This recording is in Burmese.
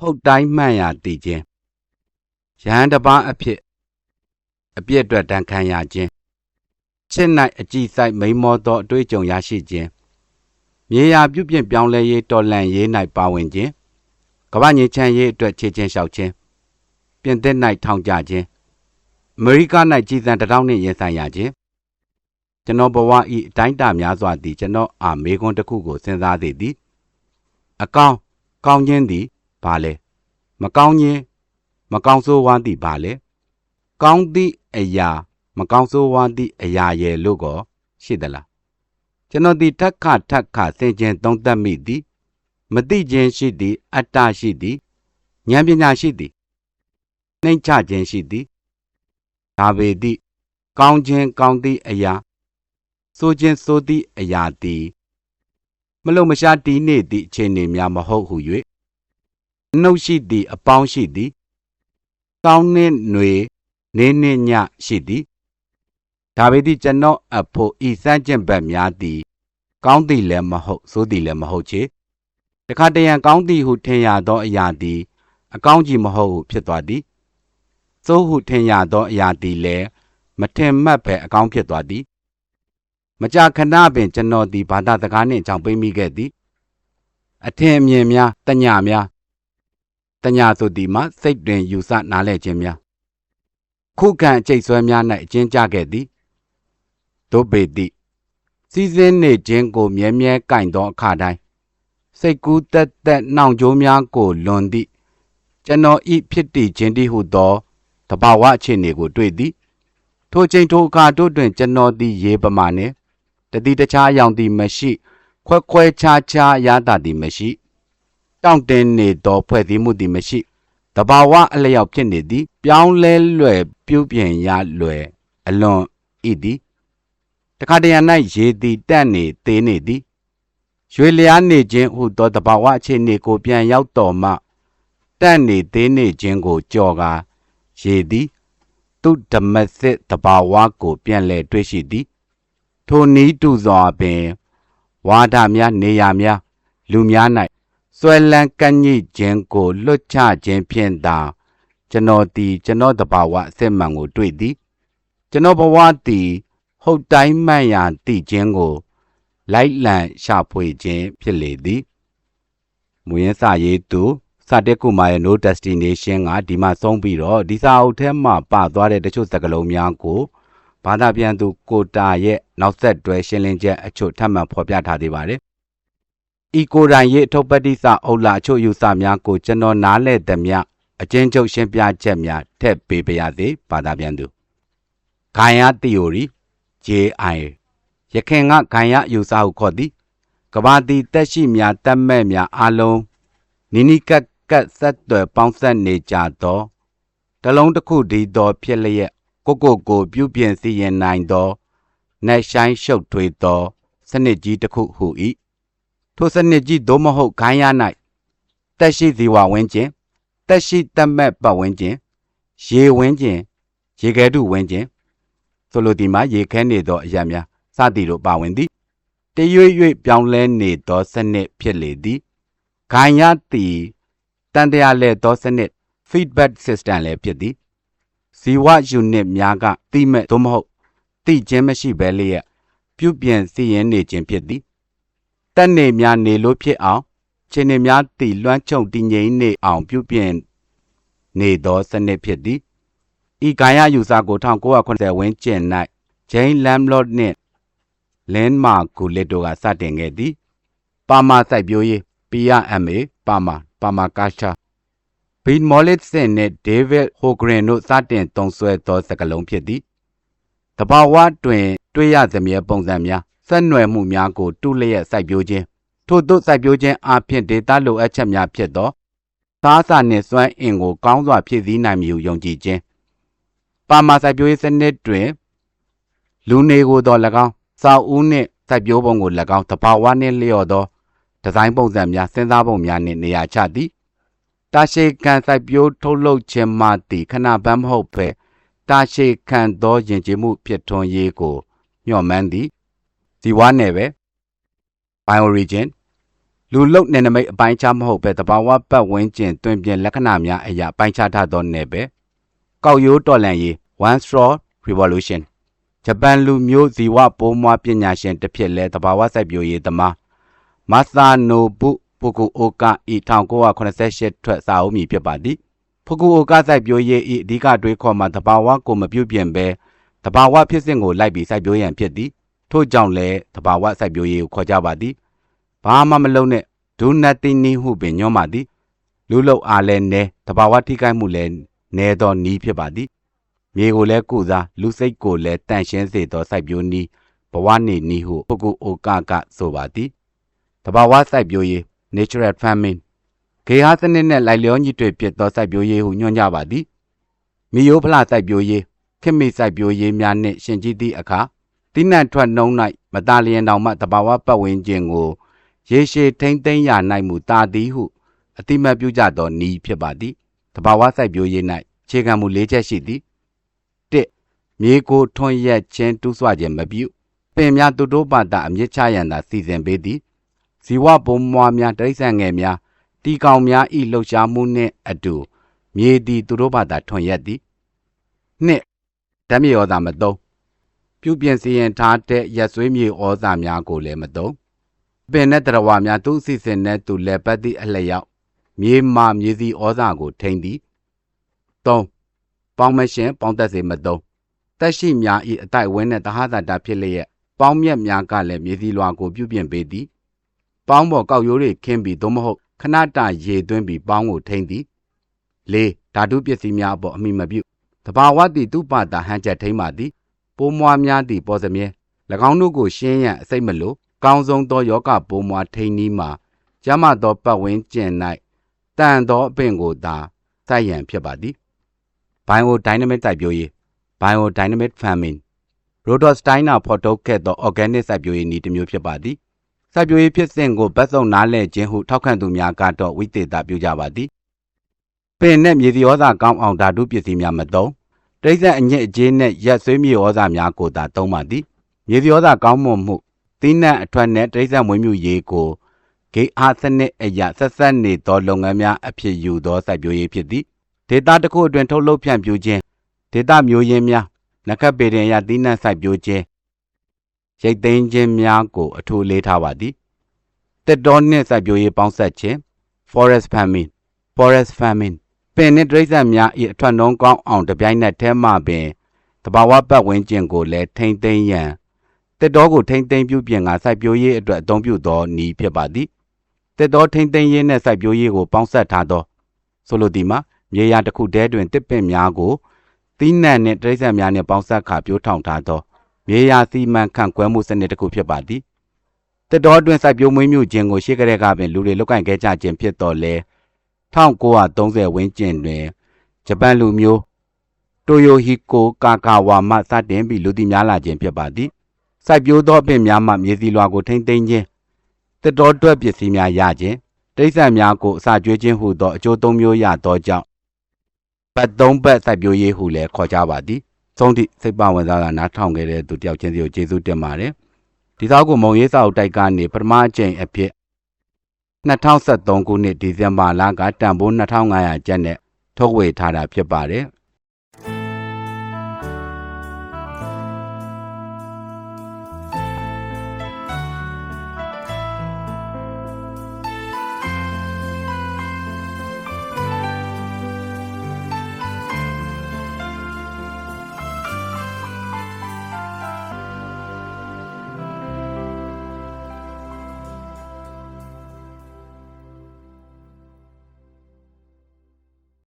ဟုတ်တိုင်းမှန်ရာတည်ခြင်းယဟန်တစ်ပါးအဖြစ်အပြစ်အတွက်တန်ခံရခြင်းချစ်၌အကြည်ဆိုင်မိန်မောသောအတွေ့အကြုံရရှိခြင်းမြေယာပြုပြင်ပြောင်းလဲရေးတော်လှန်ရေး၌ပါဝင်ခြင်းကမ္ဘာငြိမ်းချမ်းရေးအတွက်ခြေချင်းလျှောက်ခြင်းပြင်သစ်၌ထောင်ကြခြင်းအမေရိက၌ကြည်စံတစ်ထောင်နှင့်ရင်ဆိုင်ရခြင်းကျွန်တော်ဘဝဤအတိုင်းအတာများစွာသည်ကျွန်တော်အာမေခွန်းတစ်ခုကိုစဉ်းစားသေးသည်အကောင်ကောင်းခြင်းသည် ဘာလဲမကောင်းခြင်းမကောင်းဆိုးဝါးသည်ဘာလဲကောင်းသည့်အရာမကောင်းဆိုးဝါးသည့်အရာရဲ့လို့ကောရှိသလားကျွန်တော်ဒီထက်ခထက်ခဆင်ခြင်သုံးသပ်မိသည်မသိခြင်းရှိသည် အတ္တရှိသည်ဉာဏ်ပညာရှိသည်နှိမ့်ချခြင်းရှိသည်ဒါပေသည့်ကောင်းခြင်းကောင်းသည့်အရာဆိုခြင်းဆိုသည့်အရာသည်မလုံမရှားတီးနေသည့်အခြေအနေများမဟုတ်ဟု၍ နှုတ်ရှိသည် အပေါင်းရှိသည်ကောင်းနှင့်ຫນွေနေနှင့်ညရှိသည်ဒါပေသည့်ကျွန်တော်အဖို့ဤစမ်းကျင့်ဘက်များသည်ကောင်းသည်လည်းမဟုတ်ဆိုးသည်လည်းမဟုတ်ချေတခါတရံကောင်းသည်ဟုထင်ရသောအရာသည် အကောင်းကြီးမဟုတ်ဟုဖြစ်သွားသည်သို့ဟုထင်ရသောအရာသည်လည်းမထင်မှတ်ပဲအကောင်းဖြစ်သွားသည်မကြာခဏပင်ကျွန်တော်သည်ဘာသာစကားနှင့်ကြောင့်ပိမိခဲ့သည်အထင်အမြင်များတညများ တညဆိုသည်မှာစိတ်တွင်ယူဆနားလဲခြင်းများခုခံအကျိတ်ဆွဲများ၌အကျဉ်းကျခဲ့သည်တို့ပေသည်စီစဉ်နေခြင်းကိုမြဲမြဲကင်သောအခါတိုင်းစိတ်ကူးတက်တက်နှောင်ကြိုးများကိုလွန်သည့်ကျွန်တော်ဤဖြစ်တည်ခြင်းတည်းဟုသောတဘာဝအခြေအနေကိုတွေ့သည်ထိုချိန်ထိုအခါတို့တွင်ကျွန်တော်သည်ရေပမာနှင့်တတိတခြားအယောင်သည်မရှိ ခွဲခွဲခြားခြားရတာသည်မရှိ တောင့်တင်းနေသောဖွဲ့စည်းမှုသည်မရှိတဘာဝအလျောက်ဖြစ်နေသည် ပြောင်းလဲလွယ်ပြုပြင်ရလွယ်အလွန်ဤသည်တခါတရံ၌ရေသည်တက်နေသေးနေသည်ရွေလျားနေခြင်းဟုသောတဘာဝအခြေအနေကိုပြန်ရောက်တော်မှတက်နေသေးနေခြင်းကိုကြော်ကာရေသည်သူဓမ္မစစ်တဘာဝကို ပြန်လဲတွေ့ရှိသည် ထိုနည်းတူစွာပင်ဝါဒများနေရာများလူများ၌ ဆွဲလန်းကန့်ညိခြင်းကိုလွတ်ချခြင်းဖြင့်သာကျွန်တော်သည်ကျွန်တော်တဘာဝအစစ်မှန်ကိုတွေ့သည်ကျွန်တော်ဘဝသည်ဟုတ်တိုင်းမှန်ရာတည်ခြင်းကို လိုက်လံရှာဖွေခြင်းဖြစ်လေသည်မူရင်းစာရေးသူစာတက်ကူမာရဲ့ no destination ကဒီမှာဆုံးပြီးတော့ဒီစာအုပ်ထဲမှာပသွားတဲ့တချို့စကားလုံးများကိုဘာသာပြန်သူကိုတာရဲ့နောက်ဆက်တွဲရှင်းလင်းချက်အချို့ထပ်မံဖော်ပြထားသေးပါတယ်။ ဤကိုယ်တိုင်ရဲ့အထုပ်ပတိစာအုပ်လာအချို့ယူဆများကိုကျွန်တော်နားလဲသည်မြအချင်းချုပ်ရှင်းပြချက်များထည့်ပေးပါရစေဘာသာပြန်သူ။ဂိုင်ယာ theory JI ရခင်ကဂိုင်ယာယူဆဟုခေါ်သည်ကဘာတီတက်ရှိများတက်မဲ့များအလုံးနိနိကက်ကက်ဆက်သွယ်ပေါင်းဆက်နေကြသောတလုံးတစ်ခုဒီသောဖြစ်လျက်ကိုကိုကိုပြုပြင်စီရင်နိုင်သောနက်ရှိုင်းရှုပ်ထွေးသော စနစ်ကြီးတစ်ခုဟု၏ ထိုစနစ်ကြီးသို့မဟုတ်ခိုင်းရ၌တက်ရှိဇီဝဝင်းကျင်တက်ရှိတက်မဲ့ပတ်ဝန်းကျင်ရေဝင်းကျင်ရေခဲတုဝင်းကျင်ဆိုလိုဒီမှာရေခဲနေသောအရာများစသည်တို့ပါဝင်သည်တရွေ့ရွေ့ပြောင်းလဲနေသောစနစ်ဖြစ်လေသည်ဂိုင်ရသည်တန်တရားလဲသောစနစ် feedback system လည်းဖြစ်သည်ဇီဝယူနစ်များကတိမဲ့သို့မဟုတ်တိခြင်းမရှိဘဲလျက်ပြုပြင်စီရင်နေခြင်းဖြစ်သည် တက်နေများနေလို့ဖြစ်အောင်ခြေနေများတည်လွှမ်းခြုံတည်ငြိမ်နေအောင်ပြုပြင်နေသောစနစ်ဖြစ်သည်ဤကာယယူဆကို1980ဝန်းကျင်၌ဂျိန်းလမ်လော့နှင့်လင်းမာဂူလစ်တို့ကစတင်ခဲ့သည် ပါမာစိုက်ပျိုးရေး PRMA ပါမာပါမာကာရှာဘီမော်လစ်စင်နှင့်ဒေးဗစ်ဟိုဂရင်တို့စတင်သုံးစွဲသောစကားလုံးဖြစ်သည်တဘာဝတွင် တွေ့ရသမျှပုံစံများ ဆက်နွယ်မှုများကိုတုလျက်စိုက်ပျိုးခြင်းထို့သို့စိုက်ပျိုးခြင်းအပြင်ဒေတာလိုအပ်ချက်များဖြစ်သောသားစာနှင့်စွမ်းအင်ကိုကောင်းစွာဖြည့်ဆည်းနိုင်မည်ဟုယုံကြည်ခြင်းပါမာစိုက်ပျိုးရေးစနစ်တွင်လူနေကိုသော၎င်းစာအုပ်နှင့်စိုက်ပျိုးပုံကို၎င်းတဘာဝနှင့်လျော့သောဒီဇိုင်းပုံစံများစဉ်းစားပုံများနှင့်နေရာချသည်တာရှေခံစိုက်ပျိုးထုတ်လုပ်ခြင်းမှသည်ခဏပန်းမဟုတ်ပဲတာရှေခံသောယဉ်ကျေးမှုဖြစ်ထွန်းရေးကိုညှော်မှန်းသည် ဇီဝနယ်ပဲ Bioregion လူလုတ်နယ်နိမိတ်အပိုင်းခြားမဟုတ်ပဲတဘာဝပတ်ဝန်းကျင်တွင်ပြင်လက္ခဏာများအရာပိုင်းခြားထားသောနယ်ပယ်ကောက်ရိုးတော်လန်ရေး one straw revolution ဂျပန်လူမျိုးဇီဝပိုးမွားပညာရှင်တစ်ဖြစ်လဲတဘာဝစိုက်ပျိုးရေးသမားမသနိုပုပုကူအိုကာဤ1988ထွက်စာအုပ်မည်ဖြစ်ပါသည်ဖူကူအိုကာစိုက်ပျိုးရေးဤအဓိကတွေးခေါ်မှာတဘာဝကိုမပြုတ်ပြင်ပဲတဘာဝဖြစ်စဉ်ကိုလိုက်ပြီးစိုက်ပျိုးရန်ဖြစ်သည် ထို့ကြောင့်လဲတဘာဝစိုက်ပျိုးရေးကိုခေါ်ကြပါသည်ဘာမှမလုပ်နဲ့ do nothing နည်းဟုပင်ညွှန်းပါသည်လူလောက်အားလဲနဲတဘာဝထိခိုက်မှုလဲနဲသောနီးဖြစ်ပါသည်မြေကိုလည်းကုစားလူစိတ်ကိုလည်းတန့်ရှင်းစေသောစိုက်ပျိုးနီးဘဝနေနီးဟုပုဂ္ဂိုလ်အိုကကဆိုပါသည်တဘာဝစိုက်ပျိုးရေး natural farming ဂေဟာစနစ်နဲ့လိုက်လျောညီတွေ့ဖြစ်သောစိုက်ပျိုးရေးဟုညွှန်ကြပါသည်မိယိုးဖလားစိုက်ပျိုးရေးခင်မိစိုက်ပျိုးရေးများနှင့်ရှင်ကြည့်သည့်အခါ တိနံထွက်နှုံး၌မตาလျင်တောင်မှတဘာဝပတ်ဝန်းကျင်ကိုရေရှည်ထိမ့်သိမ်းရနိုင်မူတာသည်ဟုအတိမတ်ပြုကြသောနီးဖြစ်ပါသည်တဘာဝစိုက်ပျိုးရေး၌ခြေခံမူ၄ချက်ရှိသည်၁မြေကိုထွန်ရက်ခြင်းတူးဆွခြင်းမပြုပင်များတူတိုးပါတာအမြင့်ချရန်သာစီစဉ်ပေးသည်ဇီဝဘုံမွားများတိရစ္ဆာန်ငယ်များတီကောင်များဤလှုပ်ရှားမှုနှင့်အတူမြေသည်သူတို့ဘာသာထွန်ရက်သည်နှစ်ဓာတ်မြေဩဇာမသုံး ပြုပြင်စီရင်ထားတဲ့ရက်ဆွေးမြေဩဇာများကိုလည်းမသုံးပင်နဲ့တရဝများသူ့အစီအစဉ်နဲ့သူလည်းပတ်သည့်အလျောက်မြေမာမြေစီဩဇာကိုထိန်းသည်၃ပေါင်းမရှင်ပေါင်းသက်စေမသုံးတက်ရှိများဤအတိုက်ဝင်းနဲ့တဟသတာဖြစ်လျက်ပေါင်းမြက်များကလည်းမြေစီလွာကိုပြုပြင်ပေးသည်ပေါင်းပေါ်ကောက်ရိုးတွေခင်းပြီးသို့မဟုတ်ခဏတာရေသွင်းပြီးပေါင်းကိုထိန်းသည်၄ဓာတုပစ္စည်းများအပေါ်အမိမပြုတဘာဝတိသူပတာဟန်ချက်ထိန်းပါသည် ပိုးမွားများသည့်ပေါ်စမြဲ၎င်းတို့ကိုရှင်းရန်အစိတ်မလို့ကောင်းဆုံးသောယောဂပိုးမွားထိန်းနီးမှာကျမ်းမာသောပတ်ဝန်းကျင်၌တန်သောအပင်ကိုသာစိုက်ရန်ဖြစ်ပါသည် biodynamic စိုက်ပျိုးရေး biodynamic farming ရိုဒိုစတိုင်းနာဖော်ထုတ်ခဲ့သော organic စိုက်ပျိုးရေးနည်းတစ်မျိုးဖြစ်ပါသည်စိုက်ပျိုးရေးဖြစ်စဉ်ကိုဗတ်စုံနားလည်ခြင်းဟုထောက်ခံသူများကတော့ဝိသေသပြုကြပါသည်ပင်နဲ့မြေသီဩဇာကောင်းအောင်ဓာတုပစ္စည်းများမသုံး တိရစ္ဆာန်အညစ်အကြေးနဲ့ရက်ဆွေးမြေဩဇာများကိုသာသုံးပါသည်မြေသီဩဇာကောင်းမွန်မှုသီးနှံအထွက်နဲ့တိရစ္ဆာန်မွေးမြူရေးကိုဂိတ်အားစနစ်အရာဆက်ဆက်နေသောလုပ်ငန်းများအဖြစ်ယူသောစိုက်ပျိုးရေးဖြစ်သည်ဒေတာတစ်ခုအတွင်းထုတ်လုပ်ဖြန့်ဖြူးခြင်းဒေတာမျိုးရင်းများနက္ခတ်ပေရင်ရသီးနှံစိုက်ပျိုးခြင်းရိတ်သိမ်းခြင်းများကိုအထူးလေးထားပါသည်တက်တော်နှင့်စိုက်ပျိုးရေးပေါင်းဆက်ခြင်း forest farming forest farming ပင်နှင့်တိရစ္ဆာန်များ၏အထွက်နှုံးကောင်းအောင်တပြိုင်နက်တည်းမှပင်တဘာဝပတ်ဝန်းကျင်ကိုလည်းထိမ့်သိမ်းရန်တက်တော်ကိုထိမ့်သိမ်းပြုပြင်ကစိုက်ပျိုးရေးအတွက်အသုံးပြုသောနည်းဖြစ်ပါသည်တက်တော်ထိမ့်သိမ်းရေးနှင့်စိုက်ပျိုးရေးကိုပေါင်းဆက်ထားသောဆိုလိုသည်မှာမြေယာတစ်ခုတည်းတွင်တစ်ပင်များကိုသီးနှံနှင့်တိရစ္ဆာန်များနှင့်ပေါင်းစပ်ခါပြိုးထောင်ထားသောမြေယာစီမံခန့်ခွဲမှုစနစ်တစ်ခုဖြစ်ပါသည်တက်တော်တွင်စိုက်ပျိုးမွေးမြူခြင်းကိုရှေ့ကတည်းကပင်လူတွေလုပ်ကင်ခဲ့ကြခြင်းဖြစ်တော်လဲ 1930ဝန်းကျင်တွင်ဂျပန်လူမျိုးတိုယိုဟီကိုကာကာဝါမှစတင်ပြီးလူသိများလာခြင်းဖြစ်ပါသည်စိုက်ပျိုးသောအပင်များမှမြေစီလွာကိုထိမ့်သိမ်းခြင်းတက်တော်တွက်ပစ္စည်းများရခြင်းတိရစ္ဆာန်များကိုအစာကျွေးခြင်းဟုသောအကျိုးသုံးမျိုးရသောကြောင့်ဘတ်သုံးဘတ်စိုက်ပျိုးရေးဟုလည်းခေါ်ကြပါသည်သုံးသည့်စိတ်ပါဝင်စားကနားထောင်ခဲ့တဲ့သူတယောက်ချင်းစီကိုကျေးဇူးတင်ပါတယ်ဒီသောက်ကိုမုံရေးစာအုပ်တိုက်ကနေပထမအကြိမ်အဖြစ် 2023ခုနှစ်ဒီဇင်ဘာလကတန်ဖိုး2500ကျပ်နဲ့ထုတ်ဝေထားတာဖြစ်ပါတယ်